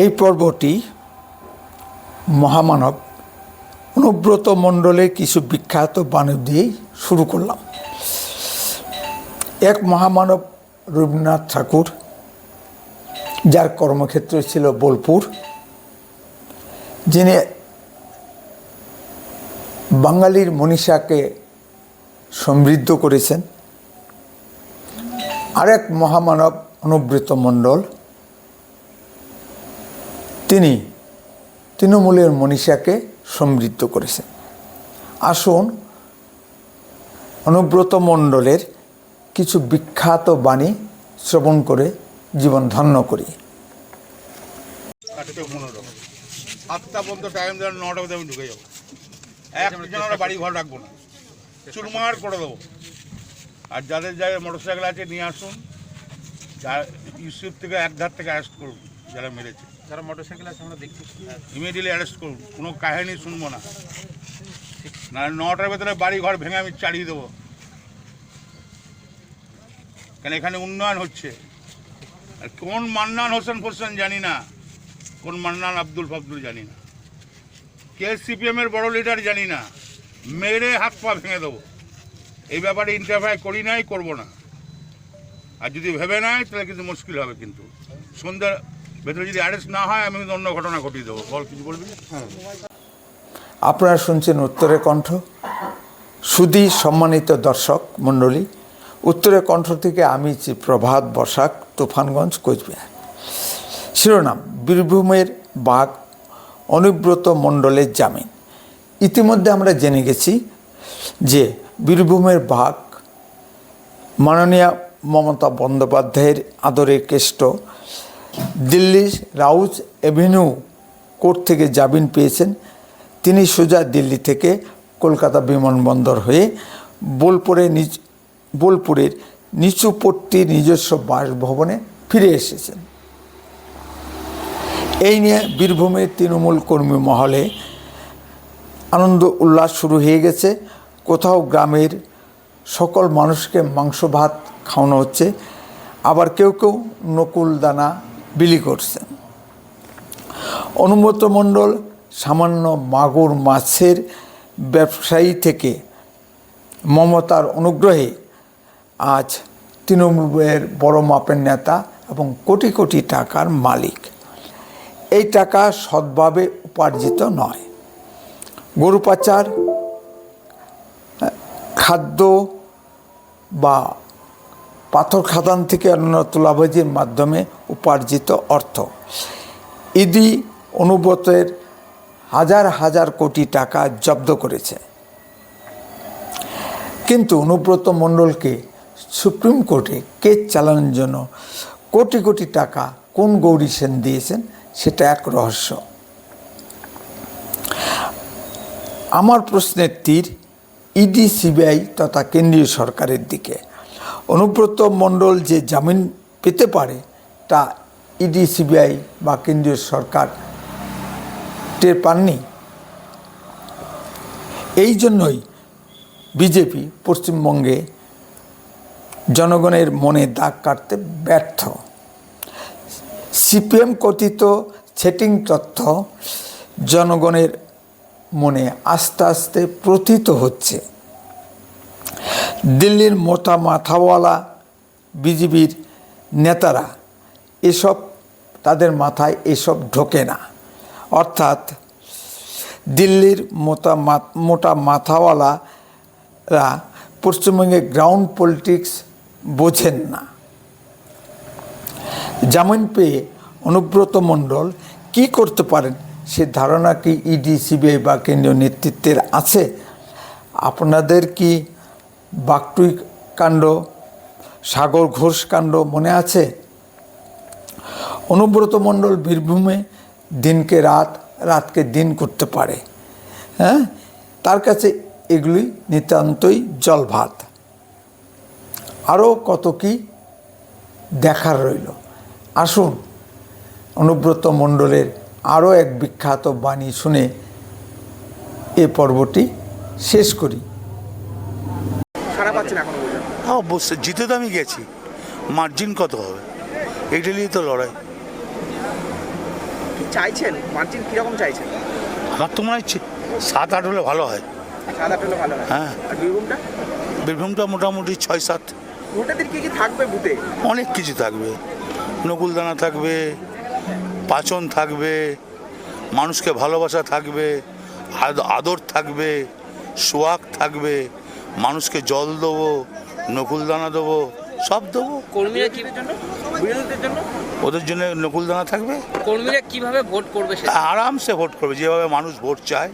এই পর্বটি মহামানব অনুব্রত মণ্ডলের কিছু বিখ্যাত বাণী দিয়েই শুরু করলাম। এক মহামানব রবীন্দ্রনাথ ঠাকুর, যার কর্মক্ষেত্র ছিল বোলপুর, যিনি বাঙালির মনীষাকে সমৃদ্ধ করেছেন। আরেক মহামানব অনুব্রত মণ্ডল তিনি তৃণমূলের মনীষাকে সমৃদ্ধ করেছেন। আসুন, অনুব্রত মণ্ডলের কিছু বিখ্যাত বাণী শ্রবণ করে জীবন ধন্য করি। আটটা পর্যন্ত টাইম দেওয়ার নটা পর্যন্ত আমি ঢুকে যাব। একজন আমরা বাড়ি ঘর রাখব না। চুরমার করে দেবো। আর যাদের যাদের মোটর সাইকেল আছে, নিয়ে আসুন। যা ইউসিএফ থেকে এক ধার থেকে অ্যারেস্ট করুন। যারা মেরেছে। যারা মোটরসাইকেল আছে আমরা দেখছি। ইমিডিয়েটলি অ্যারেস্ট করুন। কোনো কাহিনী শুনব না। না নটার ভেতরে বাড়ি ঘর ভেঙে আমি চালিয়ে দেবো। কেন এখানে উন্নয়ন হচ্ছে? আর কোন মান্নান হোসেন ফোসেন জানি না। কোন মান্নান আব্দুল ফাবদুল জানি না। কে সিপিএম এর বড় লিডার জানি না। মেরে হাত পা ভেঙে দেবো। এই ব্যাপারে ইন্টারফায়ার করি নাই করব না। আর যদি ভেবে নাই তাহলে কিন্তু মুশকিল হবে কিন্তু। সন্ধ্যার ভেতরে যদি অ্যারেস্ট না হয় আমি অন্য ঘটনা ঘটিয়ে দেবো। বল কিছু বলবি? আপনারা শুনছেন উত্তরের কণ্ঠ। সুদী সম্মানিত দর্শক মণ্ডলী উত্তরের কণ্ঠ থেকে আমি প্রভাত বসাক তুফানগঞ্জ কোচবিহার। শিরোনাম বীরভূমের বাঘ অনুব্রত মণ্ডলের জামিন। ইতিমধ্যে আমরা জেনে গেছি যে বীরভূমের বাঘ মাননীয় মমতা বন্দ্যোপাধ্যায়ের আদরে Keshto Delhi Rouse Avenue court থেকে জামিন পেয়েছেন। তিনি সোজা দিল্লি থেকে কলকাতা বিমানবন্দর হয়ে বোলপুরে নিজ বোলপুরের নিচুপট্টি নিজস্ব বাসভবনে ফিরে এসেছেন। এই নিয়ে বীরভূমের তৃণমূল কর্মী মহলে আনন্দ উল্লাস শুরু হয়ে গেছে। কোথাও গ্রামের সকল মানুষকে মাংস ভাত খাওয়ানো হচ্ছে। আবার কেউ কেউ নকুল দানা বিলি করছেন। অনুমত মণ্ডল সামান্য মাগুর মাছের ব্যবসায়ী থেকে মমতার অনুগ্রহে আজ তৃণমূলের বড় মাপের নেতা এবং কোটি কোটি টাকার মালিক। এই টাকা সৎভাবে উপার্জিত নয়। গরু পাচার খাদ্য বা পাথর খাদান থেকে অন্য তোলাবাজির মাধ্যমে উপার্জিত অর্থ। ইডি অনুব্রতের হাজার হাজার কোটি টাকা জব্দ করেছে। কিন্তু অনুব্রত মণ্ডলকে সুপ্রিম কোর্টে কেস চালানোর জন্য কোটি কোটি টাকা কোন গৌরী সেন দিয়েছেন সেটা এক রহস্য। আমার প্রশ্নের তীর ইডি সিবিআই তথা কেন্দ্রীয় সরকারের দিকে। অনুব্রত মণ্ডল যে জামিন পেতে পারে, তা ইডি, সিবিআই বা কেন্দ্রীয় সরকার টের পাননি। এই জন্যই বিজেপি পশ্চিমবঙ্গে জনগণের মনে দাগ কাটতে ব্যর্থ। সিপিএম কথিত সেটিং তথ্য জনগণের মনে আস্তে আস্তে প্রথিত হচ্ছে। দিল্লির মোটা মাথাওয়ালা বিজেপির নেতারা এসব, তাদের মাথায় এসব ঢোকে না। অর্থাৎ দিল্লির মোটা মোটা মাথাওয়ালারা পশ্চিমবঙ্গে গ্রাউন্ড পলিটিক্স বোঝেন না। জামিন পেয়ে অনুব্রত মণ্ডল কি করতে পারেন, সে ধারণা কি ইডি সিবিআই বা কেন্দ্রীয় নেতৃত্বের আছে? আপনাদের কি বাকটুই কাণ্ড, সাগর ঘোষ কাণ্ড মনে আছে? অনুব্রত মণ্ডল বীরভূমে দিনকে রাত, রাতকে দিন করতে পারে। হ্যাঁ? তার কাছে এগুলি নিতান্তই জল ভাত আরও কত কি দেখার রইল। আসুন, অনুব্রত মণ্ডলের আরও এক বিখ্যাত বাণী শুনে এ পর্বটি শেষ করি। পাচ্ছেন এখনও পর্যন্ত হ্যাঁ অবশ্যই। জিতে তো আমি গেছি। মার্জিন কত হবে? এটা নিয়ে তো লড়াই। চাইছেন? মার্জিন কীরকম চাইছেন? আমার তো মনে হচ্ছে সাত আট হলে ভালো হয়। সাত আট হলে ভালো হয়। হ্যাঁ। আর বীরভূমটা? বীরভূমটা মোটামুটি ছয় সাত। ভোটারদের কি কি থাকবে বুথে? অনেক কিছু থাকবে। নকুলদানা থাকবে পাচন থাকবে মানুষকে ভালোবাসা থাকবে আদর থাকবে সোয়াগ থাকবে মানুষকে জল দেবো নকুলদানা দেবো সব দেবো। কর্মীরা কি জন্য? বিরোধীদের জন্য? ওদের জন্য নকুলদানা থাকবে। কর্মীরা কীভাবে ভোট করবে আরামসে ভোট করবে যেভাবে মানুষ ভোট চায়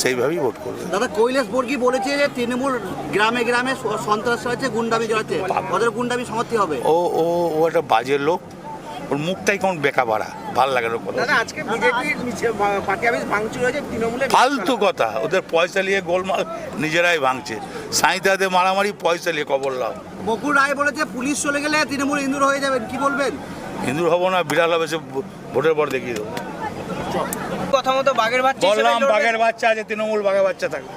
সেইভাবেই ভোট করবে। দাদা কৈলাস বর্গী বলেছে যে তৃণমূল গ্রামে গ্রামে সন্ত্রাস চালাচ্ছে গুন্ডামি চালাচ্ছে ওদের গুন্ডামি সমাপ্তি হবে। ও ও ও একটা বাজে লোক। ওর মুখটাই কেমন বেকা বাড়া। ভালো লাগে না কথা ফালতু কথা ওদের পয়সা নিয়ে গোলমাল নিজেরাই ভাঙছে। সাঁইতাতে মারামারি পয়সা নিয়ে কবর লাভ। বকুল রায় বলেছে পুলিশ চলে গেলে তৃণমূল ইন্দুর হয়ে যাবেন কি বলবেন? হিন্দুর হব না বিড়াল হবে সে ভোটের পর দেখিয়ে দেবো। কথা মতো বাগের বাচ্চা বললাম বাঘের বাচ্চা আছে তৃণমূল বাঘের বাচ্চা থাকবে।